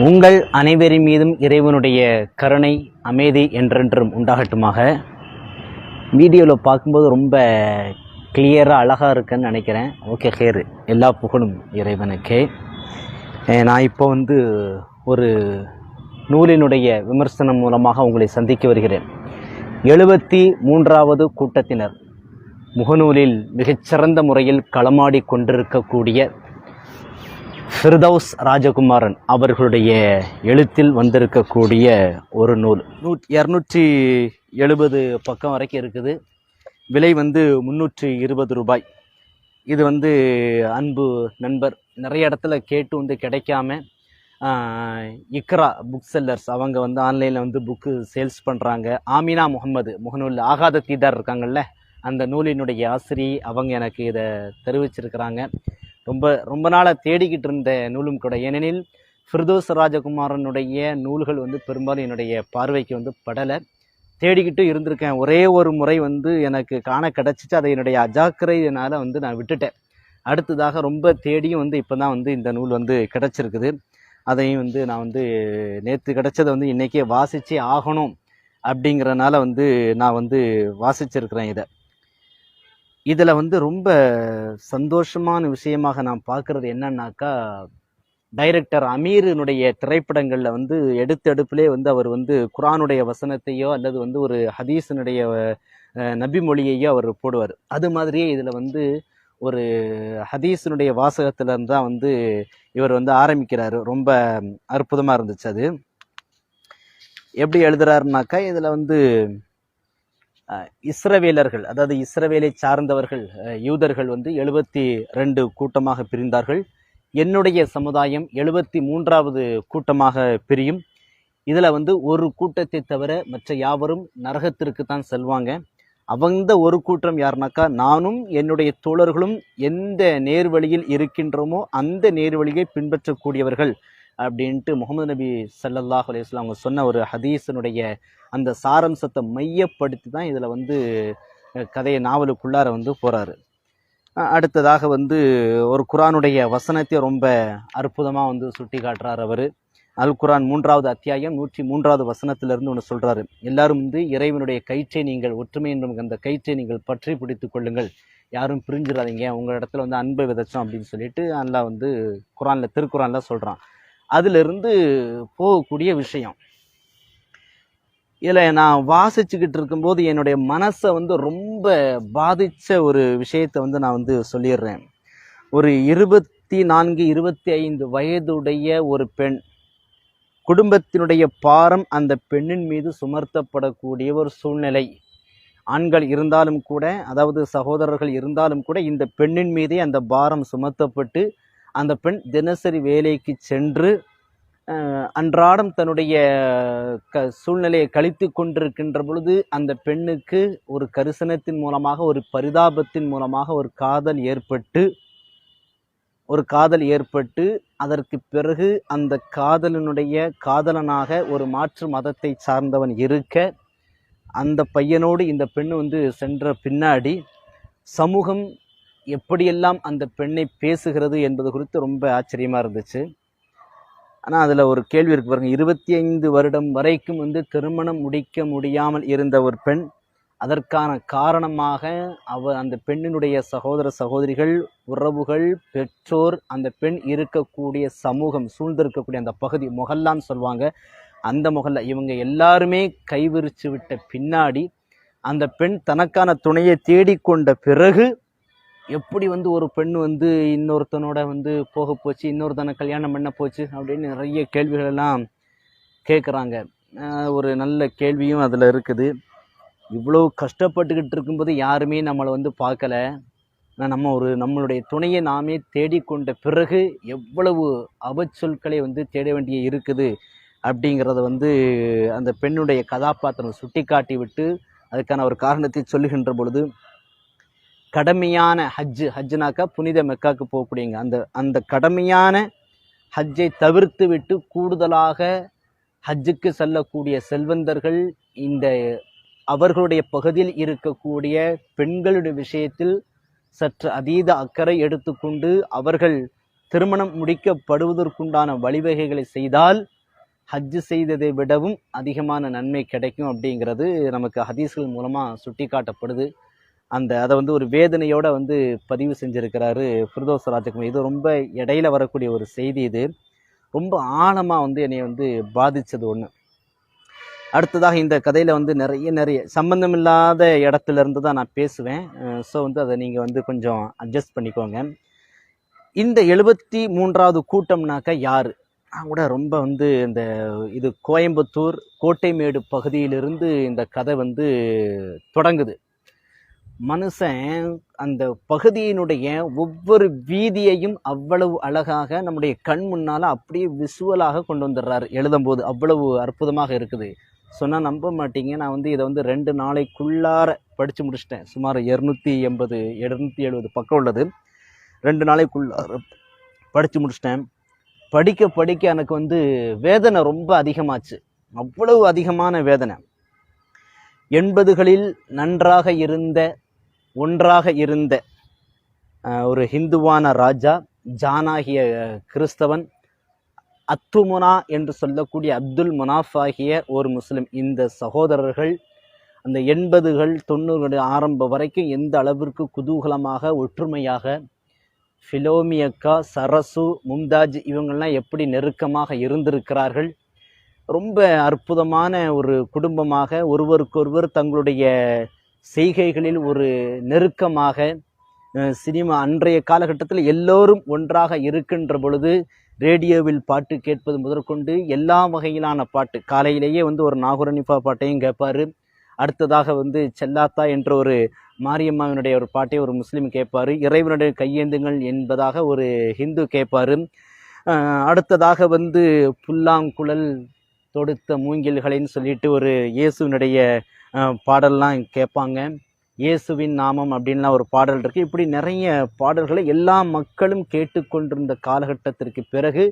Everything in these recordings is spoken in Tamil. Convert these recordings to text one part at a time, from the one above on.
உங்கள் அனைவரின் மீதும் இறைவனுடைய கருணை அமைதி என்றென்றும் உண்டாகட்டுமாக. வீடியோவில் பார்க்கும்போது ரொம்ப கிளியராக அழகாக இருக்குன்னு நினைக்கிறேன். ஓகே ஹேர் எல்லா புகழும் இறைவனுக்கே. நான் இப்போ வந்து ஒரு நூலினுடைய விமர்சனம் மூலமாக உங்களை சந்திக்க வருகிறேன். எழுபத்தி மூன்றாவது கூட்டத்தினர் முகநூலில் மிகச்சிறந்த முறையில் களமாடி கொண்டிருக்கக்கூடிய ஃபிர்தௌஸ் ராஜகுமாரன் அவர்களுடைய எழுத்தில் வந்திருக்கக்கூடிய ஒரு நூல். நூ இரநூற்றி எழுபது பக்கம் வரைக்கும் இருக்குது. விலை வந்து முந்நூற்றி இருபது ரூபாய். இது வந்து அன்பு நண்பர் நிறைய இடத்துல கேட்டு வந்து கிடைக்காம இக்ரா புக் செல்லர்ஸ் அவங்க வந்து ஆன்லைனில் வந்து புக்கு சேல்ஸ் பண்ணுறாங்க ஆமினா முகமது முகநூலில் ஆகாத தீதார் இருக்காங்கல்ல அந்த நூலினுடைய ஆசிரியை அவங்க எனக்கு இதை தெரிவிச்சிருக்கிறாங்க. ரொம்ப ரொம்ப நாளாக தேடிக்கிட்டு இருந்த நூலும் கூட. ஏனெனில் ஃபிர்தோஸ் ராஜகுமாரனுடைய நூல்கள் வந்து பெரும்பாலும் என்னுடைய பார்வைக்கு வந்து படலை. தேடிக்கிட்டு இருந்திருக்கேன். ஒரே ஒரு முறை வந்து எனக்கு காண கிடச்சிச்சு. அதை என்னுடைய அஜாக்கிரையினால் வந்து நான் விட்டுட்டேன். அடுத்ததாக ரொம்ப தேடியும் வந்து இப்போ தான் வந்து இந்த நூல் வந்து கிடச்சிருக்குது. அதையும் வந்து நான் வந்து நேற்று கிடச்சதை வந்து இன்றைக்கே வாசிச்சே ஆகணும் அப்படிங்கிறனால வந்து நான் வந்து வாசிச்சிருக்கிறேன் இதை. இதில் வந்து ரொம்ப சந்தோஷமான விஷயமாக நான் பார்க்குறது என்னன்னாக்கா டைரக்டர் அமீரினுடைய திரைப்படங்களில் வந்து எடுத்தெடுப்பிலே வந்து அவர் வந்து குரானுடைய வசனத்தையோ அல்லது வந்து ஒரு ஹதீஸினுடைய நபி மொழியையோ அவர் போடுவார். அது மாதிரியே இதில் வந்து ஒரு ஹதீஸினுடைய வாசகத்துலேருந்து தான் வந்து இவர் வந்து ஆரம்பிக்கிறாரு. ரொம்ப அற்புதமாக இருந்துச்சு அது. எப்படி எழுதுறாருனாக்கா இதில் வந்து இஸ்ரவேலர்கள் அதாவது இஸ்ரவேலை சார்ந்தவர்கள் யூதர்கள் வந்து எழுபத்தி ரெண்டு கூட்டமாக பிரிந்தார்கள். என்னுடைய சமுதாயம் எழுபத்தி மூன்றாவது கூட்டமாக பிரியும். இதில் வந்து ஒரு கூட்டத்தை தவிர மற்ற யாவரும் நரகத்திற்கு தான் செல்வாங்க. அவங்க ஒரு கூட்டம் யாருனாக்கா நானும் என்னுடைய தோழர்களும் எந்த நேர்வழியில் இருக்கின்றோமோ அந்த நேர்வழியை பின்பற்றக்கூடியவர்கள். அப்படின்ட்டு முகமது நபி சல்லல்லாஹ் அலைஹி அவங்க சொன்ன ஒரு ஹதீஸனுடைய அந்த சாரம்சத்தை மையப்படுத்தி தான் இதில் வந்து கதையை நாவலுக்குள்ளார வந்து போகிறாரு அடுத்ததாக வந்து ஒரு குரானுடைய வசனத்தை ரொம்ப அற்புதமாக வந்து சுட்டி காட்டுறார் அவர். அல் குரான் மூன்றாவது அத்தியாயம் நூற்றி மூன்றாவது வசனத்திலிருந்து ஒன்று சொல்கிறாரு எல்லாரும் வந்து இறைவனுடைய கயிற்றை நீங்கள் ஒற்றுமை என்றும் அந்த கயிற்றை நீங்கள் பற்றி பிடித்து கொள்ளுங்கள். யாரும் பிரிஞ்சிடாதீங்க உங்கள் இடத்துல வந்து அன்பை விதைச்சோம் அப்படின்னு சொல்லிட்டு நல்லா வந்து குரானில் திருக்குறானில் சொல்கிறான் அதிலிருந்து போகக்கூடிய விஷயம். இதில் நான் வாசிச்சுக்கிட்டு இருக்கும்போது என்னுடைய மனசை வந்து ரொம்ப பாதித்த ஒரு விஷயத்தை வந்து நான் வந்து சொல்லிடுறேன். ஒரு இருபத்தி நான்கு இருபத்தி ஐந்து வயதுடைய ஒரு பெண் குடும்பத்தினுடைய பாரம் அந்த பெண்ணின் மீது சுமர்த்தப்படக்கூடிய ஒரு சூழ்நிலை. ஆண்கள் இருந்தாலும் கூட அதாவது சகோதரர்கள் இருந்தாலும் கூட இந்த பெண்ணின் மீதே அந்த பாரம் சுமத்தப்பட்டு அந்த பெண் தினசரி வேலைக்கு சென்று அன்றாடம் தன்னுடைய க சூழ்நிலையை கழித்து கொண்டிருக்கின்ற பொழுது அந்த பெண்ணுக்கு ஒரு கரிசனத்தின் மூலமாக ஒரு பரிதாபத்தின் மூலமாக ஒரு காதல் ஏற்பட்டு ஒரு காதல் ஏற்பட்டு அதற்கு பிறகு அந்த காதலனுடைய காதலனாக ஒரு மாற்று மதத்தை சார்ந்தவன் இருக்க அந்த பையனோடு இந்த பெண் வந்து சென்ற பின்னாடி சமூகம் எப்படியெல்லாம் அந்த பெண்ணை பேசுகிறது என்பது குறித்து ரொம்ப ஆச்சரியமாக இருந்துச்சு. ஆனால் அதில் ஒரு கேள்வி இருக்கு பாருங்கள் இருபத்தி ஐந்து வருடம் வரைக்கும் வந்து திருமணம் முடிக்க முடியாமல் இருந்த ஒரு பெண் அதற்கான காரணமாக அவ அந்த பெண்ணினுடைய சகோதர சகோதரிகள் உறவுகள் பெற்றோர் அந்த பெண் இருக்கக்கூடிய சமூகம் சூழ்ந்திருக்கக்கூடிய அந்த பகுதி முகல்லான்னு சொல்லுவாங்க. அந்த முகல்ல இவங்க எல்லாருமே கைவிரிச்சு விட்ட பின்னாடி அந்த பெண் தனக்கான துணையை தேடிக்கொண்ட பிறகு எப்படி வந்து ஒரு பெண் வந்து இன்னொருத்தனோட வந்து போக போச்சு இன்னொருத்தனை கல்யாணம் பண்ண போச்சு அப்படின்னு நிறைய கேள்விகள் எல்லாம் கேட்குறாங்க ஒரு நல்ல கேள்வியும் அதில் இருக்குது. இவ்வளோ கஷ்டப்பட்டுக்கிட்டு இருக்கும்போது யாருமே நம்மளை வந்து பார்க்கல. ஆனால் நம்ம ஒரு நம்மளுடைய துணையை நாமே தேடிக்கொண்ட பிறகு எவ்வளவு அவச்சொற்களை வந்து தேட வேண்டிய இருக்குது அப்படிங்கிறத வந்து அந்த பெண்ணுடைய கதாபாத்திரம் சுட்டி காட்டி விட்டு அதுக்கான ஒரு காரணத்தை சொல்லுகின்ற பொழுது கடமையான ஹஜ்ஜு ஹஜ்ஜுனாக்கா புனித மெக்காக்கு போகக்கூடியங்க. அந்த அந்த கடமையான ஹஜ்ஜை தவிர்த்து விட்டு கூடுதலாக ஹஜ்ஜுக்கு செல்லக்கூடிய செல்வந்தர்கள் இந்த அவர்களுடைய பகுதியில் இருக்கக்கூடிய பெண்களுடைய விஷயத்தில் சற்று அதீத அக்கறை எடுத்துக்கொண்டு அவர்கள் திருமணம் முடிக்கப்படுவதற்குண்டான வழிவகைகளை செய்தால் ஹஜ்ஜு செய்ததை விடவும் அதிகமான நன்மை கிடைக்கும் அப்படிங்கிறது நமக்கு ஹதீஸ்கள் மூலமாக சுட்டி காட்டப்படுது அந்த அதை வந்து ஒரு வேதனையோடு வந்து பதிவு செஞ்சுருக்கிறாரு ஃபிர்தோஸ் ராஜகுமார். இது ரொம்ப இடையில வரக்கூடிய ஒரு செய்தி இது. ரொம்ப ஆழமாக வந்து என்னை வந்து பாதித்தது ஒன்று அடுத்ததாக இந்த கதையில் வந்து நிறைய நிறைய சம்பந்தமில்லாத இடத்துல இருந்து தான் நான் பேசுவேன். ஸோ வந்து அதை நீங்கள் வந்து கொஞ்சம் அட்ஜஸ்ட் பண்ணிக்கோங்க. இந்த எழுபத்தி மூன்றாவது கூட்டம்னாக்கா யார்? நான் கூட ரொம்ப வந்து இந்த இது கோயம்புத்தூர் கோட்டைமேடு பகுதியிலிருந்து இந்த கதை வந்து தொடங்குது. மனுஷன் அந்த பகுதியினுடைய ஒவ்வொரு வீதியையும் அவ்வளவு அழகாக நம்முடைய கண் முன்னால் அப்படியே விசுவலாக கொண்டு வந்துடுறாரு. எழுதும்போது அவ்வளவு அற்புதமாக இருக்குது. சொன்னால் நம்ப மாட்டீங்க. நான் வந்து இதை வந்து ரெண்டு நாளைக்குள்ளார படித்து முடிச்சிட்டேன். சுமார் இரநூத்தி எண்பது இரநூத்தி எழுபது பக்கம் உள்ளது. ரெண்டு நாளைக்குள்ளார படித்து முடிச்சிட்டேன். படிக்க படிக்க எனக்கு வந்து வேதனை ரொம்ப அதிகமாச்சு. அவ்வளவு அதிகமான வேதனை. எண்பதுகளில் நன்றாக இருந்த ஒன்றாக இருந்த ஒரு ஹிந்துவான ராஜா ஜானாகிய கிறிஸ்தவன் அத்துமுனா என்று சொல்லக்கூடிய அப்துல் முனாஃப் ஆகிய ஒரு முஸ்லிம் இந்த சகோதரர்கள் அந்த எண்பதுகள் தொண்ணூறுகள் ஆரம்பம் வரைக்கும் எந்த அளவிற்கு குதூகலமாக ஒற்றுமையாக ஃபிலோமியக்கா சரசு மும்தாஜ் இவங்கள்லாம் எப்படி நெருக்கமாக இருந்திருக்கிறார்கள் ரொம்ப அற்புதமான ஒரு குடும்பமாக ஒருவருக்கொருவர் தங்களுடைய செய்கைகளில் ஒரு நெருக்கமாக சினிமா அன்றைய காலகட்டத்தில் எல்லோரும் ஒன்றாக இருக்கின்ற பொழுது ரேடியோவில் பாட்டு கேட்பது முதற்கொண்டு எல்லா வகையிலான பாட்டு. காலையிலேயே வந்து ஒரு நாகூரனிஃபா பாட்டையும் கேட்பாரு. அடுத்ததாக வந்து செல்லாத்தா என்ற ஒரு மாரியம்மாவினுடைய ஒரு பாட்டை ஒரு முஸ்லீம் கேட்பாரு. இறைவனுடைய கையேந்துங்கள் என்பதாக ஒரு ஹிந்து கேட்பாரு. அடுத்ததாக வந்து புல்லாங்குழல் தொடுத்த மூங்கில்களைன்னு சொல்லிட்டு ஒரு இயேசுவினுடைய பாடல்லாம் கேட்பாங்க. இயேசுவின் நாமம் அப்படின்லாம் ஒரு பாடல் இருக்குது இப்படி நிறைய பாடல்களை எல்லா மக்களும் கேட்டுக்கொண்டிருந்த காலகட்டத்திற்கு பிறகு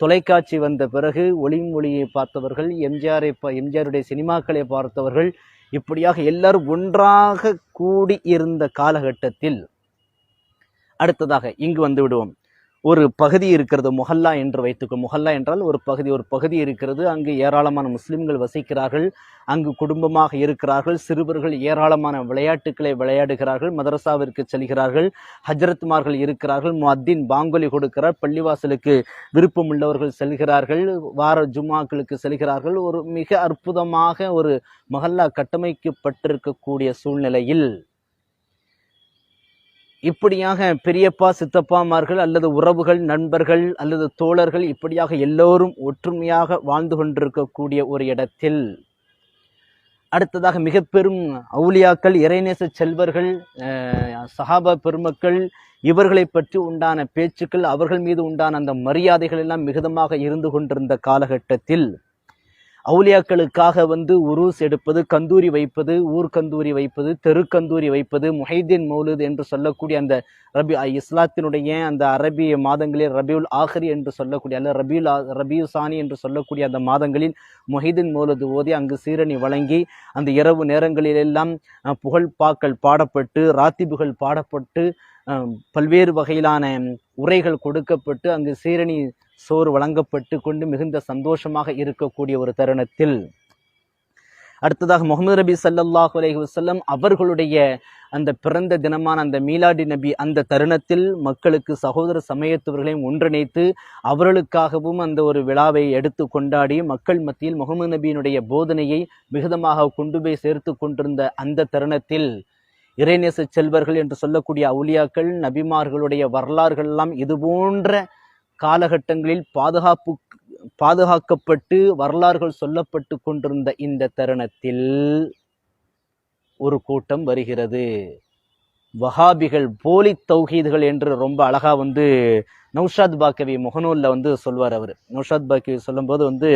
தொலைக்காட்சி வந்த பிறகு ஒளிமொழியை பார்த்தவர்கள் எம்ஜிஆரை பா எம்ஜிஆருடைய சினிமாக்களை பார்த்தவர்கள் இப்படியாக எல்லாரும் ஒன்றாக கூடி இருந்த காலகட்டத்தில் அடுத்ததாக இங்கு வந்து விடுவோம். ஒரு பகுதி இருக்கிறது முஹல்லா என்று வைத்துக்கோ முஹல்லா என்றால் ஒரு பகுதி. ஒரு பகுதி இருக்கிறது. அங்கு ஏராளமான முஸ்லிம்கள் வசிக்கிறார்கள். அங்கு குடும்பமாக இருக்கிறார்கள். சிறுவர்கள் ஏராளமான விளையாட்டுக்களை விளையாடுகிறார்கள். மதரசாவிற்கு செல்கிறார்கள். ஹஜரத்மார்கள் இருக்கிறார்கள். முஅத்தின் பாங்கொலி கொடுக்கிறார். பள்ளிவாசலுக்கு விருப்பம் உள்ளவர்கள் செல்கிறார்கள். வார ஜுமாக்களுக்கு செல்கிறார்கள். ஒரு மிக அற்புதமாக ஒரு மஹல்லா கட்டமைக்கப்பட்டிருக்கக்கூடிய சூழ்நிலையில் இப்படியாக பெரியப்பா சித்தப்பாமார்கள் அல்லது உறவுகள் நண்பர்கள் அல்லது தோழர்கள் இப்படியாக எல்லோரும் ஒற்றுமையாக வாழ்ந்து கொண்டிருக்கக்கூடிய ஒரு இடத்தில் அடுத்ததாக மிக பெரும் அவுலியாக்கள் இறைநேச செல்வர்கள் சஹாபா பெருமக்கள் இவர்களை பற்றி உண்டான பேச்சுக்கள் அவர்கள் மீது உண்டான அந்த மரியாதைகள் எல்லாம் மிகுதமாக இருந்து கொண்டிருந்த காலகட்டத்தில் அவுலியாக்களுக்காக வந்து உருஸ் எடுப்பது கந்தூரி வைப்பது ஊர் கந்தூரி வைப்பது தெரு கந்தூரி வைப்பது முஹைதீன் மௌலுது என்று சொல்லக்கூடிய அந்த ரபி இஸ்லாத்தினுடைய அந்த அரபிய மாதங்களில் ரபியுல் ஆஹரி என்று சொல்லக்கூடிய அல்ல ரபியுல் ஆ- ரபியு சானி என்று சொல்லக்கூடிய அந்த மாதங்களில் முஹைதீன் மௌலுது ஓதி அங்கு சீரணி வழங்கி அந்த இரவு நேரங்களிலெல்லாம் அ, புகழ் பாக்கள் பாடப்பட்டு ராத்திபுகள் பாடப்பட்டு பல்வேறு வகையிலான உரைகள் கொடுக்கப்பட்டு அங்கு சீரணி சோறு வழங்கப்பட்டு கொண்டு மிகுந்த சந்தோஷமாக இருக்கக்கூடிய ஒரு தருணத்தில். அடுத்ததாக முகமது நபி சல்லாஹ் அலஹி வசல்லம் அவர்களுடைய அந்த பிறந்த தினமான அந்த மீலாடி நபி அந்த தருணத்தில் மக்களுக்கு சகோதர சமயத்தவர்களையும் ஒன்றிணைத்து அவர்களுக்காகவும் அந்த ஒரு விழாவை எடுத்து கொண்டாடி மக்கள் மத்தியில் முகமது நபியினுடைய போதனையை மிகுதமாக கொண்டு போய் சேர்த்து கொண்டிருந்த அந்த தருணத்தில் இறைநேச செல்வர்கள் என்று சொல்லக்கூடிய அவுலியாக்கள் நபிமார்களுடைய வரலாறுகள் எல்லாம் இது போன்ற காலகட்டங்களில் பாதுகாப்பு பாதுகாக்கப்பட்டு வரலாறுகள் சொல்லப்பட்டு கொண்டிருந்த இந்த தருணத்தில் ஒரு கூட்டம் வருகிறது. வஹாபிகள் போலி தௌஹீதுகள் என்று ரொம்ப அழகாக வந்து நௌஷாத் பாக்கவி முகநூலில் வந்து சொல்வார் அவர். நௌஷாத் பாக்கவி சொல்லும்போது வந்து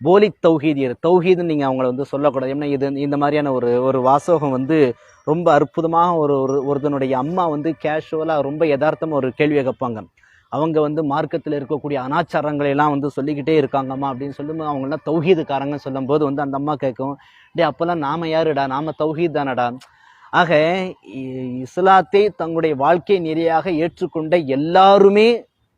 போலி தௌஹீதியர் தௌஹீதுன்னு நீங்கள் அவங்கள வந்து சொல்லக்கூடாது. ஏன்னா இது இந்த மாதிரியான ஒரு ஒரு வாசகம் வந்து ரொம்ப அற்புதமாக ஒரு ஒரு ஒருத்தனுடைய அம்மா வந்து கேஷுவலாக ரொம்ப யதார்த்தமாக ஒரு கேள்வியை கேட்பாங்க. அவங்க வந்து மார்க்கத்தில் இருக்கக்கூடிய அனாச்சாரங்களை எல்லாம் வந்து சொல்லிக்கிட்டே இருக்காங்கம்மா அப்படின்னு சொல்லும்போது அவங்களாம் தௌஹீதுக்காரங்க சொல்லும்போது வந்து அந்த அம்மா கேட்கும் டே அப்போல்லாம் நாம் யாருடா? நாம் தௌஹீத் தானடா? ஆக இ- இஸ்லாத்தை தங்களுடைய வாழ்க்கை நெறியாக ஏற்றுக்கொண்ட எல்லாருமே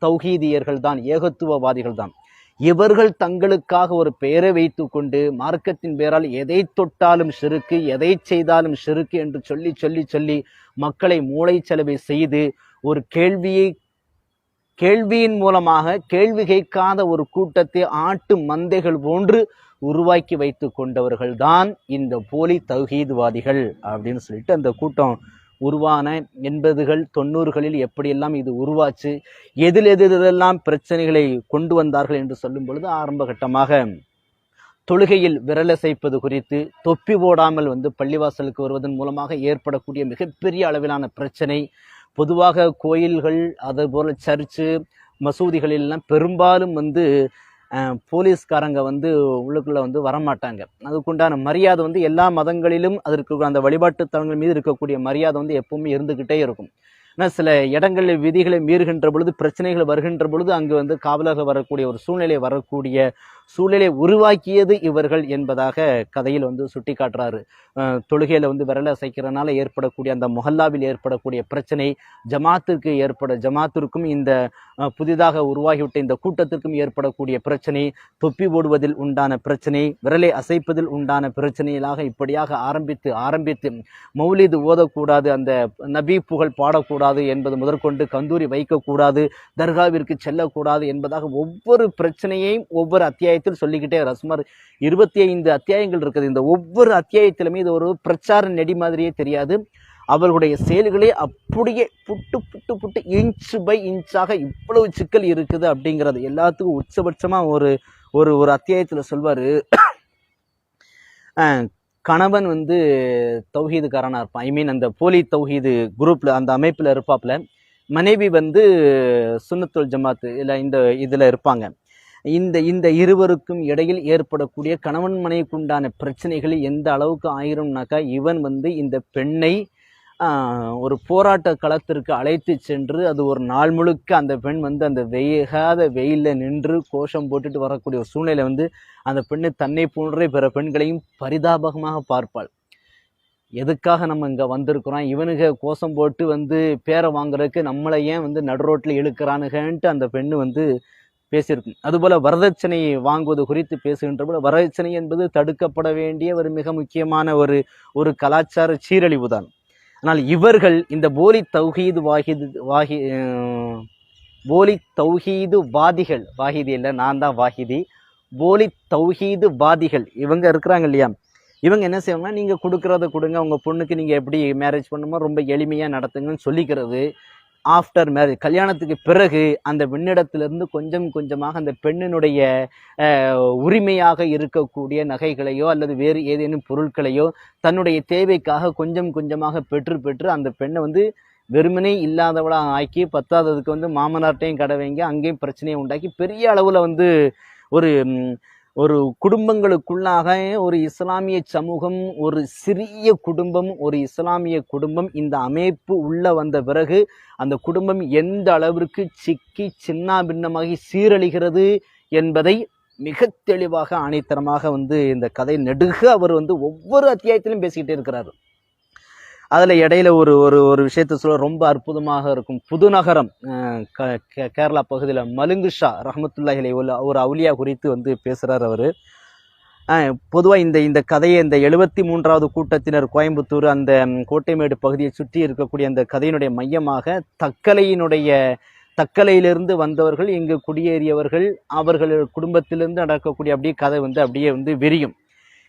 தௌஹீதியர்கள் தான் ஏகத்துவவாதிகள் தான். இவர்கள் தங்களுக்காக ஒரு பெயரை வைத்துக்கொண்டு மார்க்கத்தின் பேரால் எதை தொட்டாலும் செருக்கு எதை செய்தாலும் செருக்கு என்று சொல்லி சொல்லி சொல்லி மக்களை மூளைச்சலவை செய்து ஒரு கேள்வியை கேள்வியின் மூலமாக கேள்வி கேட்காத ஒரு கூட்டத்தை ஆட்டு மந்தைகள் போன்று உருவாக்கி வைத்து கொண்டவர்கள் தான் இந்த போலி தௌஹீத்வாதிகள் அப்படின்னு சொல்லிட்டு அந்த கூட்டம் உருவான எண்பதுகள் தொண்ணூறுகளில் எப்படியெல்லாம் இது உருவாச்சு எதில் எதிலெல்லாம் பிரச்சனைகளை கொண்டு வந்தார்கள் என்று சொல்லும் பொழுது ஆரம்ப கட்டமாக தொழுகையில் விரலசைப்பது குறித்து தொப்பி போடாமல் வந்து பள்ளிவாசலுக்கு வருவதன் மூலமாக ஏற்படக்கூடிய மிகப்பெரிய அளவிலான பிரச்சனை பொதுவாக கோயில்கள் அதுபோல் சர்ச்சு மசூதிகளிலெல்லாம் பெரும்பாலும் வந்து போலீஸ்காரங்க வந்து உள்ளுக்குள்ளே வந்து வரமாட்டாங்க. அதுக்குண்டான மரியாதை வந்து எல்லா மதங்களிலும் அதற்கு அந்த வழிபாட்டு தலங்கள் மீது இருக்கக்கூடிய மரியாதை வந்து எப்பவுமே இருந்துக்கிட்டே இருக்கும். ஆனால் சில இடங்களில் விதிகளை மீறுகின்ற பொழுது பிரச்சனைகள் வருகின்ற பொழுது அங்கு வந்து காவலாக வரக்கூடிய ஒரு சூழ்நிலை வரக்கூடிய சூழ்நிலை உருவாக்கியது இவர்கள் என்பதாக கதையில் வந்து சுட்டி காட்டுறாரு தொழுகையில் வந்து விரல அசைக்கிறனால ஏற்படக்கூடிய அந்த மொஹல்லாவில் ஏற்படக்கூடிய பிரச்சனை ஜமாத்திற்கு ஏற்பட ஜமாத்திற்கும் இந்த புதிதாக உருவாகிவிட்ட இந்த கூட்டத்திற்கும் ஏற்படக்கூடிய பிரச்சனை தொப்பி போடுவதில் உண்டான பிரச்சனை விரலை அசைப்பதில் உண்டான பிரச்சனைகளாக இப்படியாக ஆரம்பித்து ஆரம்பித்து மௌலிது ஓதக்கூடாது அந்த நபி புகழ் பாடக்கூடாது என்பது முதற்கொண்டு கந்தூரி வைக்கக்கூடாது தர்காவிற்கு செல்லக்கூடாது என்பதாக ஒவ்வொரு பிரச்சனையையும் ஒவ்வொரு அத்தியாயத்தில் சொல்லிக்கிட்டே வர சுமார் இருபத்தி ஐந்து அத்தியாயங்கள் இருக்குது. இந்த ஒவ்வொரு அத்தியாயத்திலுமே இது ஒரு பிரச்சார நெடி மாதிரியே தெரியாது. அவர்களுடைய செயல்களே அப்படியே புட்டு புட்டு புட்டு இன்ச் பை இன்ச்சாக இவ்வளவு சிக்கல் இருக்குது அப்படிங்கிறது எல்லாத்துக்கும் உச்சபட்சமாக ஒரு ஒரு ஒரு அத்தியாயத்தில் சொல்வார். கணவன் வந்து தௌஹீதுக்காரனாக இருப்பான். ஐ மீன் அந்த போலி தௌஹீது குரூப்பில் அந்த அமைப்பில் இருப்பாப்புல. மனைவி வந்து சுன்னத்துல் ஜமாத்து இல்லை இந்த இதில் இருப்பாங்க. இந்த இந்த இருவருக்கும் இடையில் ஏற்படக்கூடிய கணவன் மனைவிக்குண்டான பிரச்சனைகள் எந்த அளவுக்கு ஆயிரும்னாக்கா இவன் வந்து இந்த பெண்ணை ஒரு போராட்ட களத்திற்கு அழைத்து சென்று அது ஒரு நாள் முழுக்க அந்த பெண் வந்து அந்த வெய்யாத வெயிலில் நின்று கோஷம் போட்டுட்டு வரக்கூடிய ஒரு சூழ்நிலை வந்து அந்த பெண்ணு தன்னை போன்றே பிற பெண்களையும் பரிதாபகமாக பார்ப்பாள். எதுக்காக நம்ம இங்கே வந்திருக்கிறோம்? இவனுங்க கோஷம் போட்டு வந்து பேரை வாங்குறதுக்கு நம்மளை ஏன் வந்து நடு ரோட்டில் இழுக்கிறானுகன்ட்டு அந்த பெண்ணு வந்து பேசியிருக்கும் அதுபோல் வரதட்சணை வாங்குவது குறித்து பேசுகின்ற போது வரதட்சணை என்பது தடுக்கப்பட வேண்டிய ஒரு மிக முக்கியமான ஒரு ஒரு கலாச்சார சீரழிவு தான். ஆனால் இவர்கள் இந்த போலி தௌஹீது வாஹிது வாஹி போலி தௌஹீது வாதிகள் வாஹிதி இல்லை நான் தான் வாஹிதி. போலி தௌஹீது வாதிகள் இவங்க இருக்கிறாங்க இல்லையா? இவங்க என்ன செய்வாங்கன்னா நீங்கள் கொடுக்குறத கொடுங்க உங்கள் பொண்ணுக்கு நீங்கள் எப்படி மேரேஜ் பண்ணுமோ ரொம்ப எளிமையாக நடத்துங்கன்னு சொல்லிக்கிறது. ஆஃப்டர் மேரேஜ் கல்யாணத்துக்கு பிறகு அந்த பெண்ணிடத்திலிருந்து கொஞ்சம் கொஞ்சமாக அந்த பெண்ணினுடைய உரிமையாக இருக்கக்கூடிய நகைகளையோ அல்லது வேறு ஏதேனும் பொருட்களையோ தன்னுடைய தேவைக்காக கொஞ்சம் கொஞ்சமாக பெற்று பெற்று அந்த பெண்ணை வந்து வெறுமனே இல்லாதவளாக ஆக்கி பத்தாததுக்கு வந்து மாமனார்ட்டையும் கடை வைங்க அங்கேயும் பிரச்சனையை உண்டாக்கி பெரிய அளவில் வந்து ஒரு ஒரு குடும்பங்களுக்குள்ளாக ஒரு இஸ்லாமிய சமூகம் ஒரு சிறிய குடும்பம் ஒரு இஸ்லாமிய குடும்பம் இந்த அமைப்பு உள்ளே வந்த பிறகு அந்த குடும்பம் எந்த அளவிற்கு சிக்கி சின்ன பின்னமாகி சீரழிகிறது என்பதை மிக தெளிவாக ஆணைத்தரமாக வந்து இந்த கதை நெடுக அவர் வந்து ஒவ்வொரு அத்தியாயத்திலும் பேசிக்கிட்டே இருக்கிறார். அதில் இடையில ஒரு ஒரு ஒரு விஷயத்தை சொல்ல ரொம்ப அற்புதமாக இருக்கும். புதுநகரம் க- கேரளா பகுதியில் மலுங்குஷா ரஹமத்துல்லாஹிலை உள்ள ஒரு அவுலியா குறித்து வந்து பேசுகிறார் அவர். பொதுவாக இந்த இந்த கதையை இந்த எழுபத்தி மூன்றாவது கூட்டத்தினர் கோயம்புத்தூர் அந்த கோட்டைமேடு பகுதியை சுற்றி இருக்கக்கூடிய அந்த கதையினுடைய மையமாக தக்கலையினுடைய தக்கலையிலிருந்து வந்தவர்கள் இங்கு குடியேறியவர்கள் அவர்கள் குடும்பத்திலிருந்து நடக்கக்கூடிய அப்படியே கதை வந்து அப்படியே வந்து விரியும்.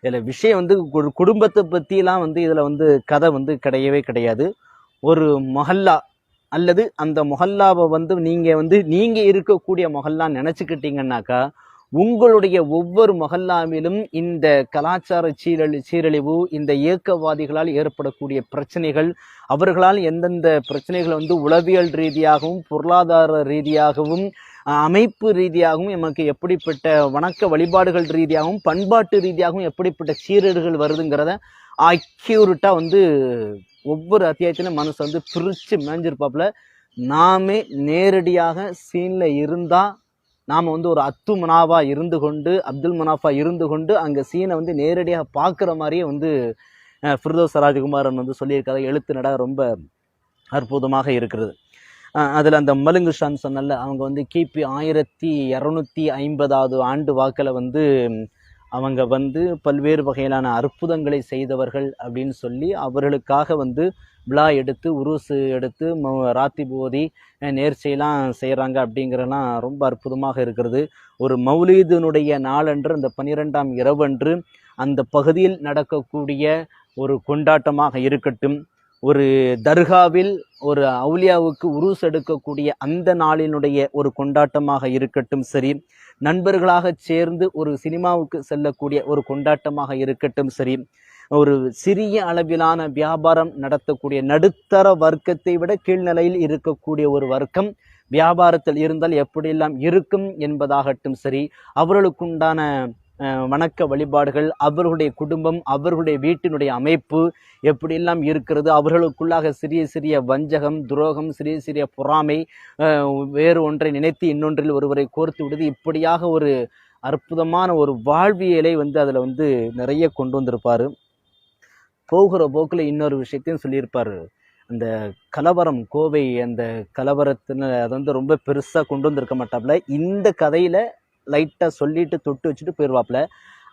இதில் விஷயம் வந்து ஒரு குடும்பத்தை பற்றிலாம் வந்து இதில் வந்து கதை வந்து கிடையவே கிடையாது. ஒரு மொஹல்லா அல்லது அந்த மொஹல்லாவை வந்து நீங்கள் வந்து நீங்கள் இருக்கக்கூடிய மொஹல்லா நினச்சிக்கிட்டீங்கன்னாக்கா உங்களுடைய ஒவ்வொரு மொஹல்லாவிலும் இந்த கலாச்சார சீரழி சீரழிவு இந்த இயக்கவாதிகளால் ஏற்படக்கூடிய பிரச்சனைகள் அவர்களால் எந்தெந்த பிரச்சனைகள் வந்து உளவியல் ரீதியாகவும் பொருளாதார ரீதியாகவும் அமைப்பு ரீதியாகவும் எமக்கு எப்படிப்பட்ட வணக்க வழிபாடுகள் ரீதியாகவும் பண்பாட்டு ரீதியாகவும் எப்படிப்பட்ட சீரடுகள் வருதுங்கிறத அக்யூரட்டாக வந்து ஒவ்வொரு அத்தியாயத்திலும் மனசு வந்து பிரித்து மேஞ்சிருப்பாப்புல. நாமே நேரடியாக சீனில் இருந்தால் நாம் வந்து ஒரு அத்து மனாவா இருந்து கொண்டு அப்துல் மனாஃபா இருந்து கொண்டு அங்கே சீனை வந்து நேரடியாக பார்க்குற மாதிரியே வந்து ஃபிர்தோஸ் ராஜகுமாரன் வந்து சொல்லியிருக்காரு எழுத்து நட ரொம்ப அற்புதமாக இருக்கிறது. அதில் அந்த மலுங்கு ஷான் சொன்னல அவங்க வந்து கிபி ஆயிரத்தி இரநூத்தி ஐம்பதாவது ஆண்டு வாக்கில் வந்து அவங்க வந்து பல்வேறு வகையிலான அற்புதங்களை செய்தவர்கள் அப்படின்னு சொல்லி அவர்களுக்காக வந்து விழா எடுத்து உருசு எடுத்து ம- ராத்தி போதி நேர்ச்சியெல்லாம் செய்கிறாங்க அப்படிங்கிறலாம் ரொம்ப அற்புதமாக இருக்கிறது. ஒரு மௌலீதனுடைய நாளன்று அந்த பன்னிரெண்டாம் இரவன்று அந்த பகுதியில் நடக்கக்கூடிய ஒரு கொண்டாட்டமாக இருக்கட்டும். ஒரு தர்காவில் ஒரு அவுலியாவுக்கு உருஸ் எடுக்கக்கூடிய அந்த நாளினுடைய ஒரு கொண்டாட்டமாக இருக்கட்டும் சரி நண்பர்களாக சேர்ந்து ஒரு சினிமாவுக்கு செல்லக்கூடிய ஒரு கொண்டாட்டமாக இருக்கட்டும் சரி ஒரு சிறிய அளவிலான வியாபாரம் நடத்தக்கூடிய நடுத்தர வர்க்கத்தை விட கீழ்நிலையில் இருக்கக்கூடிய ஒரு வர்க்கம் வியாபாரத்தில் இருந்தால் எப்படியெல்லாம் இருக்கும் என்பதாகட்டும் சரி அவர்களுக்குண்டான வணக்க வழிபாடுகள் அவர்களுடைய குடும்பம் அவர்களுடைய வீட்டினுடைய அமைப்பு எப்படியெல்லாம் இருக்கிறது அவர்களுக்குள்ளாக சிறிய சிறிய வஞ்சகம் துரோகம் சிறிய சிறிய பொறாமை வேறு ஒன்றை நினைத்து இன்னொன்றில் ஒருவரை கோர்த்து விடுது இப்படியாக ஒரு அற்புதமான ஒரு வாழ்வியலை வந்து அதில் வந்து நிறைய கொண்டு வந்திருப்பார். போகிற போக்கில் இன்னொரு விஷயத்தையும் சொல்லியிருப்பார். அந்த கலவரம் கோவை அந்த கலவரத்தின அதை வந்து ரொம்ப பெருசாக கொண்டு வந்திருக்க மாட்டாப்புல இந்த கதையில் லைட்டாக சொல்லிட்டு தொட்டு வச்சுட்டு போயிடுவாப்புல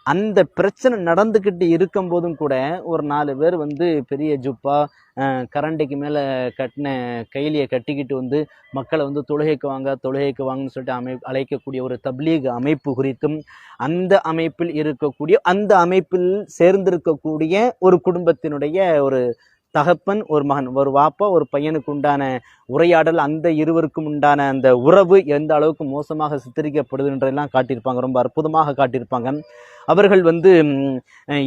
அந்த பிரச்சனை நடந்துக்கிட்டு இருக்கும்போதும் கூட ஒரு நாலு பேர் வந்து பெரிய ஜுப்பா அஹ், கரண்டைக்கு மேலே கட்டின கைலியை கட்டிக்கிட்டு வந்து மக்களை வந்து தொழுகைக்கு வாங்க தொழுகைக்கு வாங்கன்னு சொல்லிட்டு அமை அழைக்கக்கூடிய ஒரு தப்லீக் அமைப்பு குறித்தும் அந்த அமைப்பில் இருக்கக்கூடிய அந்த அமைப்பில் சேர்ந்திருக்கக்கூடிய ஒரு குடும்பத்தினுடைய ஒரு தகப்பன் ஒரு மகன் ஒரு வாப்பா ஒரு பையனுக்கு உண்டான உரையாடல் அந்த இருவருக்கும் உண்டான அந்த உறவு எந்த அளவுக்கு மோசமாக சித்தரிக்கப்படுதுன்றெல்லாம் காட்டியிருப்பாங்க. ரொம்ப அற்புதமாக காட்டியிருப்பாங்க. அவர்கள் வந்து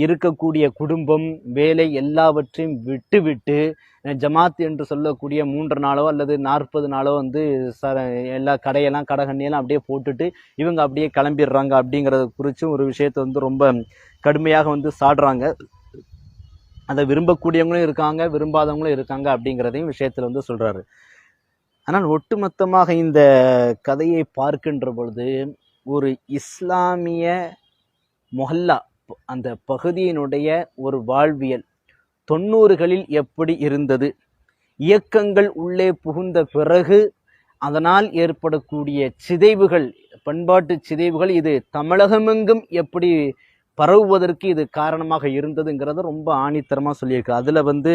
இருக்கக்கூடிய குடும்பம் வேலை எல்லாவற்றையும் விட்டுவிட்டு ஜமாத் என்று சொல்லக்கூடிய மூன்று நாளோ அல்லது நாற்பது நாளோ வந்து ச எல்லா கடையெல்லாம் கடைகண்ணியெல்லாம் அப்படியே போட்டுட்டு இவங்க அப்படியே கிளம்பிடுறாங்க அப்படிங்கிறத குறித்தும் ஒரு விஷயத்தை வந்து ரொம்ப கடுமையாக வந்து சாடுறாங்க. அதை விரும்பக்கூடியவங்களும் இருக்காங்க விரும்பாதவங்களும் இருக்காங்க அப்படிங்கிறதையும் விஷயத்தில் வந்து சொல்கிறாரு ஆனால் ஒட்டுமொத்தமாக இந்த கதையை பார்க்கின்ற பொழுது ஒரு இஸ்லாமிய மொஹல்லா அந்த பகுதியினுடைய ஒரு வாழ்வியல் தொண்ணூறுகளில் எப்படி இருந்தது? இயக்கங்கள் உள்ளே புகுந்த பிறகு அதனால் ஏற்படக்கூடிய சிதைவுகள் பண்பாட்டு சிதைவுகள் இது தமிழகமெங்கும் எப்படி பரவுவதற்கு இது காரணமாக இருந்ததுங்கிறத ரொம்ப ஆணித்தரமாக சொல்லியிருக்கு. அதில் வந்து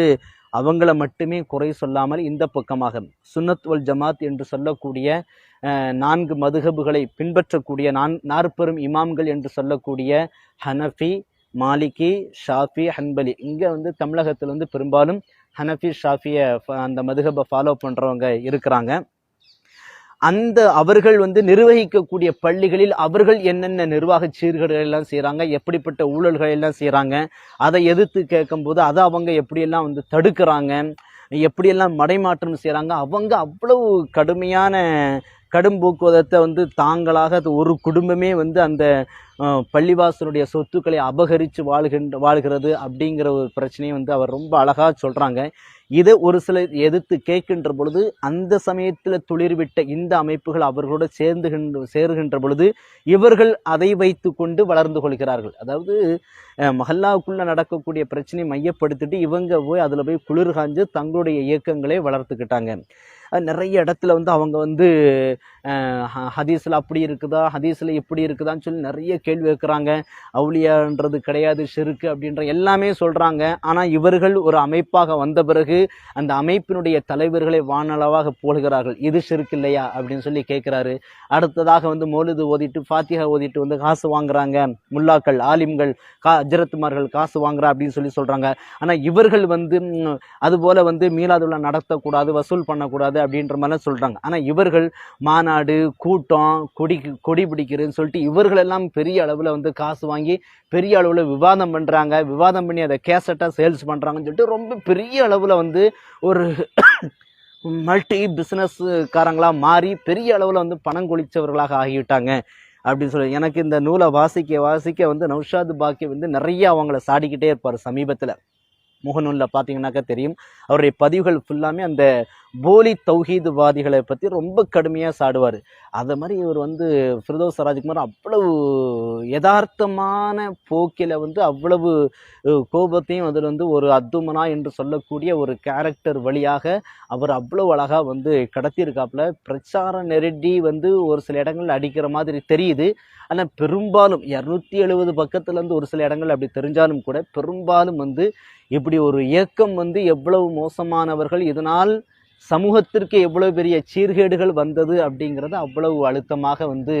அவங்கள மட்டுமே குறை சொல்லாமல் இந்த பக்கமாக சுன்னத் வல் ஜமாத் என்று சொல்லக்கூடிய நான்கு மதுகபுகளை பின்பற்றக்கூடிய நான் நாற்பெரும் இமாம்கள் என்று சொல்லக்கூடிய ஹனஃபி மாலிகி ஷாஃபி ஹன்பலி. இங்கே வந்து தமிழகத்தில் வந்து பெரும்பாலும் ஹனஃபி ஷாஃபியை அந்த மதுகபை ஃபாலோ பண்ணுறவங்க இருக்கிறாங்க. அந்த அவர்கள் வந்து நிர்வகிக்கக்கூடிய பள்ளிகளில் அவர்கள் என்னென்ன நிர்வாக சீர்கேடுகள் எல்லாம் செய்கிறாங்க எப்படிப்பட்ட ஊழல்கள் எல்லாம் செய்கிறாங்க அதை எதிர்த்து கேட்கும்போது அதை அவங்க எப்படியெல்லாம் வந்து தடுக்கிறாங்க எப்படியெல்லாம் மடைமாற்றம் செய்கிறாங்க அவங்க அவ்வளவு கடுமையான கடும் போக்குவரத்தை வந்து தாங்களாக அது ஒரு குடும்பமே வந்து அந்த பள்ளிவாசனுடைய சொத்துக்களை அபகரித்து வாழ்கின்ற வாழ்கிறது அப்படிங்கிற ஒரு பிரச்சனையை வந்து அவர் ரொம்ப அழகாக சொல்கிறாங்க இதை ஒரு சிலர் எதிர்த்து கேட்கின்ற பொழுது அந்த சமயத்தில் துளிர்விட்ட இந்த அமைப்புகள் அவர்களோடு சேர்ந்துகின்ற சேருகின்ற பொழுது இவர்கள் அதை வைத்து கொண்டு வளர்ந்து கொள்கிறார்கள். அதாவது மஹல்லாவுக்குள்ளே நடக்கக்கூடிய பிரச்சனையை மையப்படுத்திட்டு இவங்க போய் அதில் போய் குளிர் காஞ்சு தங்களுடைய இயக்கங்களை வளர்த்துக்கிட்டாங்க. நிறைய இடத்துல வந்து அவங்க வந்து ஹதீஸில் அப்படி இருக்குதா ஹதீஸில் இப்படி இருக்குதான்னு சொல்லி நிறைய கேள்வி வைக்கிறாங்க. அவுளியான்றது கிடையாது ஷிருக்கு அப்படின்ற எல்லாமே சொல்கிறாங்க ஆனால் இவர்கள் ஒரு அமைப்பாக வந்த பிறகு அந்த அமைப்பினுடைய தலைவர்களை வானளவாக போடுகிறார்கள். இது ஷிருக்கு இல்லையா அப்படின்னு சொல்லி கேட்குறாரு. அடுத்ததாக வந்து மோலுது ஓதிட்டு ஃபாத்திகா ஓதிட்டு வந்து காசு வாங்குறாங்க. முல்லாக்கள் ஆலிம்கள் கா ஹஜரத்துமார்கள் காசு வாங்குறா அப்படின்னு சொல்லி சொல்கிறாங்க ஆனால் இவர்கள் வந்து அதுபோல் வந்து மீளாதுல்லா நடத்தக்கூடாது வசூல் பண்ணக்கூடாது அப்படின்ற மாதிரிலாம் சொல்கிறாங்க ஆனால் இவர்கள் மாநாடு கூட்டம் கொடி கொடி பிடிக்கிறதுன்னு சொல்லிட்டு இவர்களெல்லாம் பெரிய அளவில் வந்து காசு வாங்கி பெரிய அளவில் விவாதம் பண்ணுறாங்க விவாதம் பண்ணி அதை கேசட்டாக சேல்ஸ் பண்ணுறாங்கன்னு சொல்லிட்டு ரொம்ப பெரிய அளவில் வந்து ஒரு மல்டி பிஸ்னஸ்காரங்களாக மாறி பெரிய அளவில் வந்து பணம் கொளித்தவர்களாக ஆகிவிட்டாங்க. அப்படின்னு சொல்லி எனக்கு இந்த நூலை வாசிக்க வாசிக்க வந்து நௌஷாத் பாக்கி வந்து நிறைய அவங்கள சாடிக்கிட்டே இருப்பார் சமீபத்தில். முகநூலில் பார்த்தீங்கன்னாக்கா தெரியும். அவருடைய பதிவுகள் ஃபுல்லாமே அந்த போலி தௌஹீதுவாதிகளை பற்றி ரொம்ப கடுமையாக சாடுவார். அதை மாதிரி இவர் வந்து ஃபிர்தோஸ் ராஜ்குமார் அவ்வளவு யதார்த்தமான போக்கில் வந்து அவ்வளவு கோபத்தையும் அதில் வந்து ஒரு அத்துமனா என்று சொல்லக்கூடிய ஒரு கேரக்டர் வழியாக அவர் அவ்வளவு அழகாக வந்து கடத்தியிருக்காப்புல. பிரச்சார நெருடி வந்து ஒரு சில இடங்கள்ல அடிக்கிற மாதிரி தெரியுது. ஆனால் பெரும்பாலும் இரநூத்தி எழுபது பக்கத்துலேருந்து ஒரு சில இடங்கள் அப்படி தெரிஞ்சாலும் கூட பெரும்பாலும் வந்து இப்படி ஒரு இயக்கம் வந்து எவ்வளவு மோசமானவர்கள் இதனால் சமூகத்திற்கு எவ்வளவு பெரிய சீர்கேடுகள் வந்தது அப்படிங்கிறத அவ்வளவு அழுத்தமாக வந்து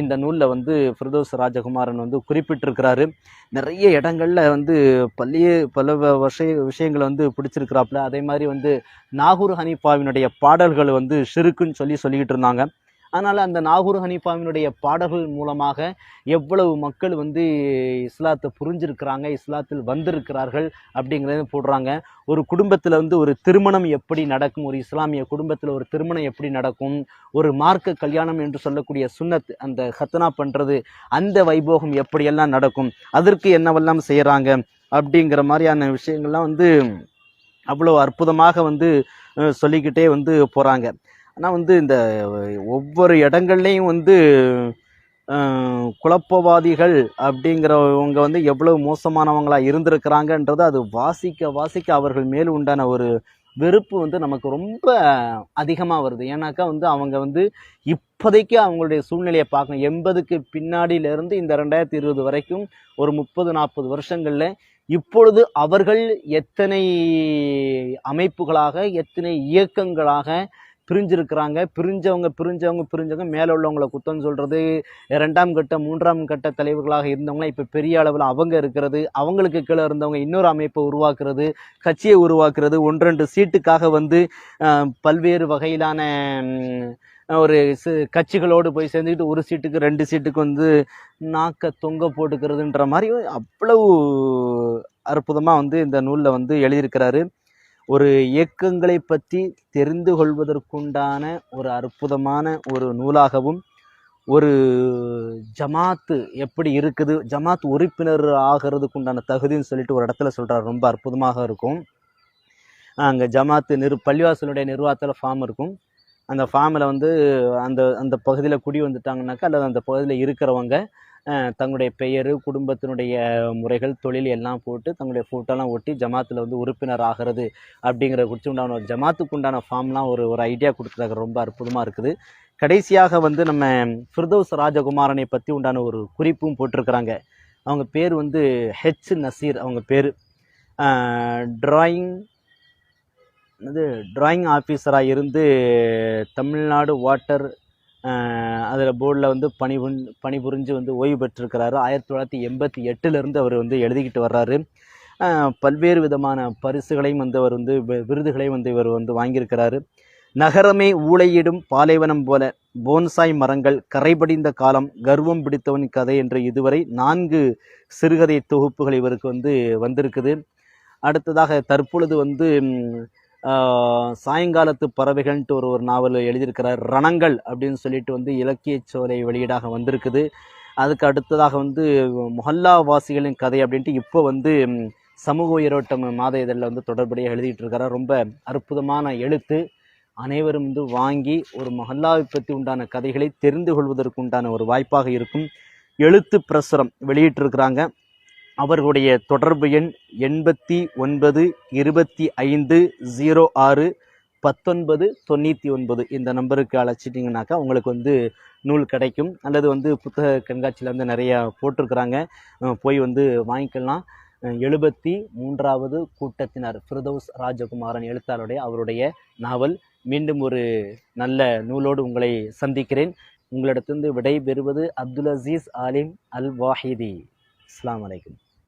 இந்த நூலில் வந்து ஃபிரதோஸ் ராஜகுமாரன் வந்து குறிப்பிட்டிருக்கிறாரு. நிறைய இடங்கள்ல வந்து பள்ளிய பல விஷய விஷயங்களை வந்து பிடிச்சிருக்கிறாப்புல. அதே மாதிரி வந்து நாகூர் ஹனீஃபாவினுடைய பாடல்கள் வந்து சிறுக்குன்னு சொல்லி சொல்லிக்கிட்டு இருந்தாங்க. அதனால் அந்த நாகூர் ஹனீஃபாவினுடைய பாடல்கள் மூலமாக எவ்வளவு மக்கள் வந்து இஸ்லாத்தை புரிஞ்சிருக்கிறாங்க இஸ்லாத்தில் வந்திருக்கிறார்கள் அப்படிங்கிறத போடுறாங்க. ஒரு குடும்பத்தில் வந்து ஒரு திருமணம் எப்படி நடக்கும் ஒரு இஸ்லாமிய குடும்பத்தில் ஒரு திருமணம் எப்படி நடக்கும் ஒரு மார்க்க கல்யாணம் என்று சொல்லக்கூடிய சுன்னத் அந்த ஹத்னா பண்ணுறது அந்த வைபோகம் எப்படியெல்லாம் நடக்கும் அதற்கு என்னவெல்லாம் செய்கிறாங்க அப்படிங்கிற மாதிரியான விஷயங்கள்லாம் வந்து அவ்வளோ அற்புதமாக வந்து சொல்லிக்கிட்டே வந்து போகிறாங்க ஆனால் வந்து இந்த ஒவ்வொரு இடங்கள்லையும் வந்து குழப்பவாதிகள் அப்படிங்கிறவங்க வந்து எவ்வளவு மோசமானவங்களாக இருந்திருக்கிறாங்கன்றது அது வாசிக்க வாசிக்க அவர்கள் மேல் உண்டான ஒரு வெறுப்பு வந்து நமக்கு ரொம்ப அதிகமாக வருது. ஏன்னாக்கா வந்து அவங்க வந்து இப்போதைக்கு அவங்களுடைய சூழ்நிலையை பார்க்கணும். எண்பதுக்கு பின்னாடியிலேருந்து இந்த ரெண்டாயிரத்தி இருபது வரைக்கும் ஒரு முப்பது நாற்பது வருஷங்களில் இப்பொழுது அவர்கள் எத்தனை அமைப்புகளாக எத்தனை இயக்கங்களாக பிரிஞ்சிருக்கிறாங்க. பிரிஞ்சவங்க பிரிஞ்சவங்க பிரிஞ்சவங்க மேலே உள்ளவங்களை குத்தம் சொல்கிறது ரெண்டாம் கட்ட மூன்றாம் கட்ட தலைவர்களாக இருந்தவங்களாம் இப்போ பெரிய அளவில் அவங்க இருக்கிறது அவங்களுக்கு கீழே இருந்தவங்க இன்னொரு அமைப்பை உருவாக்குறது கட்சியை உருவாக்குறது ஒன்று ரெண்டு சீட்டுக்காக வந்து பல்வேறு வகையிலான ஒரு கட்சிகளோடு போய் சேர்ந்துக்கிட்டு ஒரு சீட்டுக்கு ரெண்டு சீட்டுக்கு வந்து நாக்க தொங்க போட்டுக்கிறதுன்ற மாதிரி அவ்வளவு அற்புதமாக வந்து இந்த நூலில் வந்து எழுதியிருக்கிறாரு. ஒரு இயக்கங்களை பற்றி தெரிந்து கொள்வதற்குண்டான ஒரு அற்புதமான ஒரு நூலாகவும் ஒரு ஜமாத்து எப்படி இருக்குது ஜமாத் உறுப்பினர் ஆகிறதுக்கு உண்டான தகுதின்னு சொல்லிட்டு ஒரு இடத்துல சொல்கிறார் ரொம்ப அற்புதமாக இருக்கும். அங்கே ஜமாத்து நிறு பள்ளிவாசலுடைய நிர்வாகத்தில் ஃபார்ம் இருக்கும். அந்த ஃபார்மில் வந்து அந்த அந்த பகுதியில் குடி வந்துட்டாங்கனாக்கா அல்லது அந்த பகுதியில் இருக்கிறவங்க தங்களுடைய பெயர் குடும்பத்தினுடைய முறைகள் தொழில் எல்லாம் போட்டு தங்களுடைய ஃபோட்டோலாம் ஒட்டி ஜமாத்தில் வந்து உறுப்பினர் ஆகிறது அப்படிங்கிற குறித்து உண்டான ஒரு ஜமாத்துக்கு உண்டான ஃபார்ம்லாம் ஒரு ஒரு ஐடியா கொடுத்துருக்காங்க. ரொம்ப அற்புதமாக இருக்குது. கடைசியாக வந்து நம்ம ஃபிர்தோஸ் ராஜகுமாரனை பற்றி உண்டான ஒரு குறிப்பும் போட்டிருக்கிறாங்க. அவங்க பேர் வந்து ஹெச் நசீர் அவங்க பேர். ட்ராயிங் இது ட்ராயிங் ஆஃபீஸராக இருந்து தமிழ்நாடு வாட்டர் அதில் போர்டில் வந்து பணி பணிபுரிஞ்சு வந்து ஓய்வு பெற்றிருக்கிறாரு. ஆயிரத்தி தொள்ளாயிரத்தி எண்பத்தி எட்டுலேருந்து அவர் வந்து எழுதிக்கிட்டு வர்றாரு. பல்வேறு விதமான பரிசுகளையும் வந்து அவர் வந்து வி- விருதுகளையும் வந்து இவர் வந்து வாங்கியிருக்கிறாரு. நகரமே ஊழையிடும் பாலைவனம் போல போன்சாய் மரங்கள் கரைபடிந்த காலம் கர்வம் பிடித்தவன் கதை என்ற இதுவரை நான்கு சிறுகதை தொகுப்புகள் இவருக்கு வந்து வந்திருக்குது. அடுத்ததாக தற்பொழுது வந்து சாயங்காலத்து பறவைகள்ன்ட்டு ஒரு ஒரு நாவல் எழுதியிருக்கிறார். ரணங்கள் அப்படின்னு சொல்லிட்டு வந்து இலக்கிய சோலை வெளியீடாக வந்திருக்குது. அதுக்கு அடுத்ததாக வந்து மொஹல்லா வாசிகளின் கதை அப்படின்ட்டு இப்போ வந்து சமூக உயிரோட்டம் மாத இதழில் வந்து தொடர்புடைய எழுதிட்டு இருக்கிறார் ரொம்ப அற்புதமான எழுத்து. அனைவரும் வந்து வாங்கி ஒரு மொஹல்லாவை பற்றி உண்டான கதைகளை தெரிந்து கொள்வதற்கு உண்டான ஒரு வாய்ப்பாக இருக்கும். எழுத்து பிரசுரம் வெளியிட்டிருக்கிறாங்க அவர்களுடைய தொடர்பு எண் எண்பத்தி ஒன்பது இருபத்தி ஐந்து ஜீரோ ஆறு பத்தொன்பது தொண்ணூற்றி ஒன்பது. இந்த நம்பருக்கு அழைச்சிட்டிங்கனாக்கா உங்களுக்கு வந்து நூல் கிடைக்கும். அல்லது வந்து புத்தக கண்காட்சியில் வந்து நிறையா போட்டிருக்கிறாங்க. போய் வந்து வாங்கிக்கலாம். எழுபத்தி மூன்றாவது கூட்டத்தினர் ஃபிரதோஸ் ராஜகுமாரன் எழுத்தாளருடைய அவருடைய நாவல். மீண்டும் ஒரு நல்ல நூலோடு உங்களை சந்திக்கிறேன். உங்களிடத்திலிருந்து விடை பெறுவது அப்துல் அசீஸ் ஆலிம் அல் வாஹிதி अल्लाम